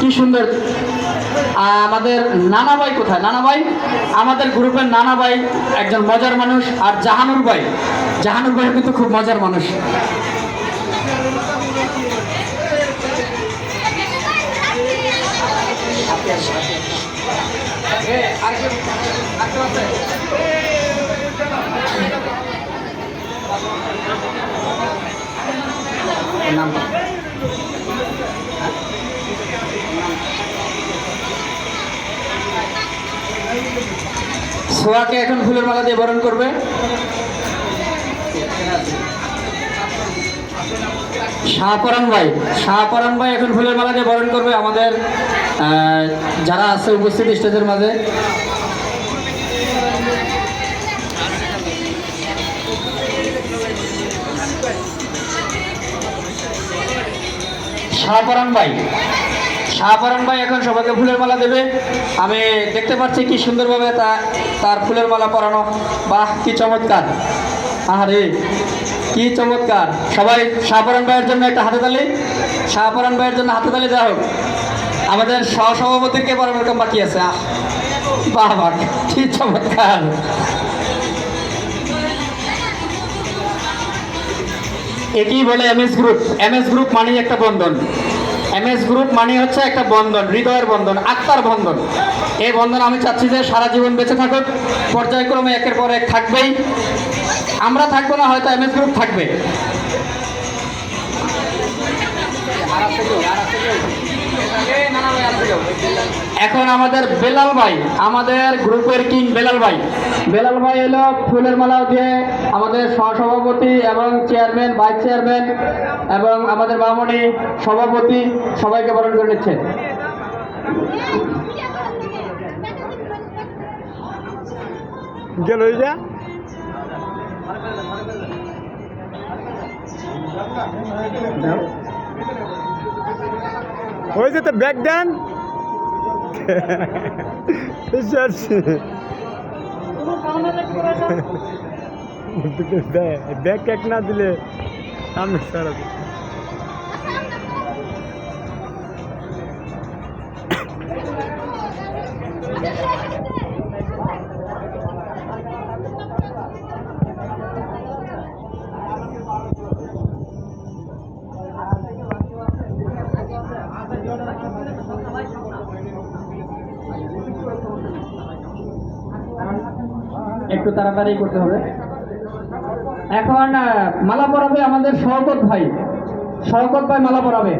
কি সুন্দর। আমাদের নানা ভাই কোথায়? নানা ভাই আমাদের গ্রুপের নানা ভাই একজন মজার মানুষ আর জাহানুর ভাই। জাহানুর ভাই কিন্তু খুব মজার মানুষ। নাম সোয়াকে এখন ফুলের মালা দিয়ে বরণ করবে। শাহপরান ভাই শাহপরান ভাই এখন ফুলের মালা দিয়ে বরণ করবে আমাদের যারা আছে উপস্থিত স্টেজের মাঝে। শাহপরান ভাই শাহপরান ভাই এখন সবাইকে ফুলের মালা দেবে। আমি দেখতে পাচ্ছি কি সুন্দরভাবে তা, তার ফুলের মালা পরানো। বাহ, কি চমৎকার। আরে কি চমৎকার। সবাই শাহপরান ভাইয়ের জন্য একটা হাতে তালি। শাহপরান ভাইয়ের জন্য হাতে তালি দেওয়া হোক। আমাদের সহসভাপতির কে পরানোর কাম বাকি আছে। আহ বাহ বাহ কি চমৎকার। একই বলে M S group. M S group মানেই একটা বন্ধন। এমএস গ্রুপ মানে হচ্ছে একটা বন্ধন, হৃদয়ের বন্ধন, আত্মার বন্ধন। এই বন্ধন আমি চাচ্ছি যে সারা জীবন বেঁচে থাকুক, পর্যায়ক্রমে একের পর এক থাকবেই। আমরা থাকব না, হয়তো এম এস গ্রুপ থাকবে। এখন আমাদের বেলাল ভাই, আমাদের গ্রুপের কিং বেলাল ভাই। বেলাল ভাই এলো ফুলের মালা দিয়ে আমাদের সহসভাপতি এবং চেয়ারম্যান, ভাইস চেয়ারম্যান এবং আমাদের মামনি সভাপতি সবাইকে বরণ করে নিচ্ছে। গেল যা। ওই যে তো ব্যাগ দেন। ব্যাগ এক না দিলে সামনে সারা একটু তাড়াতাড়ি করতে হবে। এখন মালা পরাবে আমাদের শওকত ভাই। শওকত ভাই মালা পরাবে।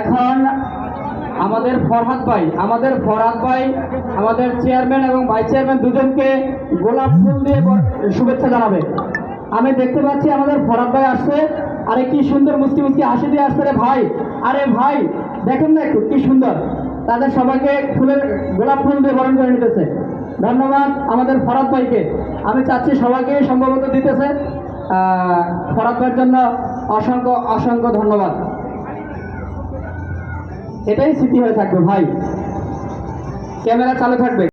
এখন আমাদের ফরহাদ ভাই, আমাদের ফরহাদ ভাই, আমাদের চেয়ারম্যান এবং ভাইস চেয়ারম্যান দুজনকে গোলাপ ফুল দিয়ে শুভেচ্ছা জানাবে। আমি দেখতে পাচ্ছি আমাদের ফরহাদ ভাই আসছে। আরে কি সুন্দর মুস্কি মুস্কি হাসি দিয়ে আসছে রে ভাই। আরে ভাই, দেখেন না একটু, কি সুন্দর। তাদের সবাইকে ফুলের গোলাপ ফুল দিয়ে বরণ করে নিতেছে। ধন্যবাদ আমাদের ফরাদ ভাইকে। আমি চাচ্ছি সবাইকে সম্ভবত দিতেছে। ফরাদ জন্য অসংখ্য অসংখ্য ধন্যবাদ। এটাই স্মৃতি হয়ে থাকবে ভাই। ক্যামেরা চালু থাকবে।